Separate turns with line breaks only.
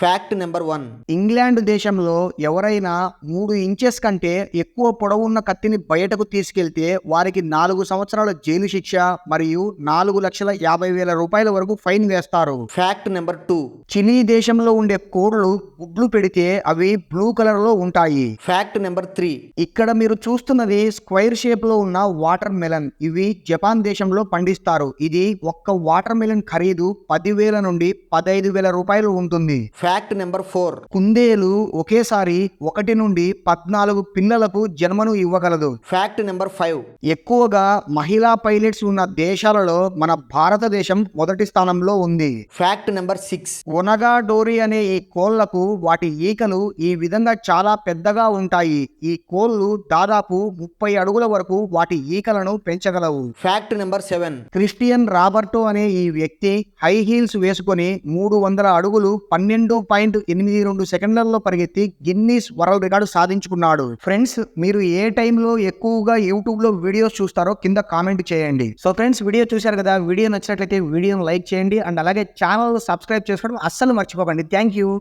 Fact number one
England దేశంలో ఎవరైనా మూడు ఇంచెస్ కంటే ఎక్కువ పొడవున్న కత్తిని బయటకు తీసుకెళ్తే వారికి నాలుగు సంవత్సరాల జైలు శిక్ష మరియు నాలుగు లక్షల యాభై వేల రూపాయల వరకు ఫైన్ వేస్తారు.
ఫ్యాక్ట్ నెంబర్ టూ
చిలీ దేశంలో ఉండే కోళ్ళు గుడ్లు పెడితే అవి బ్లూ కలర్లో ఉంటాయి.
ఫ్యాక్ట్ నెంబర్ త్రీ
ఇక్కడ మీరు చూస్తున్నది స్క్వైర్ షేప్లో ఉన్న వాటర్ మెలన్ ఇవి జపాన్ దేశంలో పండిస్తారు. ఇది ఒక్క వాటర్ మెలన్ ఖరీదు పదివేల నుండి పదహైదు వేల రూపాయలు ఉంటుంది.
Fact number four.
కుందేలు ఒకేసారి ఒకటి నుండి పద్నాలుగు పిల్లలకు జన్మను ఇవ్వగలదు.
Fact number five.
ఎక్కువగా మహిళా పైలట్స్ ఉన్న దేశాలలో మన భారతదేశం మొదటి స్థానంలో ఉంది.
Fact number six.
ఒనగా డోరీ అనే ఈ కోళ్ళకు వాటి ఈకలు ఈ విధంగా చాలా పెద్దగా ఉంటాయి. ఈ కోళ్ళు దాదాపు ముప్పై అడుగుల వరకు వాటి ఈకలను పెంచగలవు.
Fact number seven.
Christian Roberto అనే ఈ వ్యక్తి హై హీల్స్ వేసుకొని మూడు వందల అడుగులు పన్నెండు పాయింట్ ఎనిమిది రెండు సెకండ్లలో పరిగెత్తి గిన్నీస్ వరల్డ్ రికార్డు సాధించుకున్నాడు. ఫ్రెండ్స్ మీరు ఏ టైంలో ఎక్కువగా యూట్యూబ్లో వీడియోస్ చూస్తారో కింద కామెంట్ చేయండి. సో ఫ్రెండ్స్ వీడియో చూశారు కదా వీడియో నచ్చినట్లయితే వీడియోని లైక్ చేయండి. అండ్ అలాగే ఛానల్ సబ్స్క్రైబ్ చేసుకోవడం అస్సలు మర్చిపోకండి. Thank you.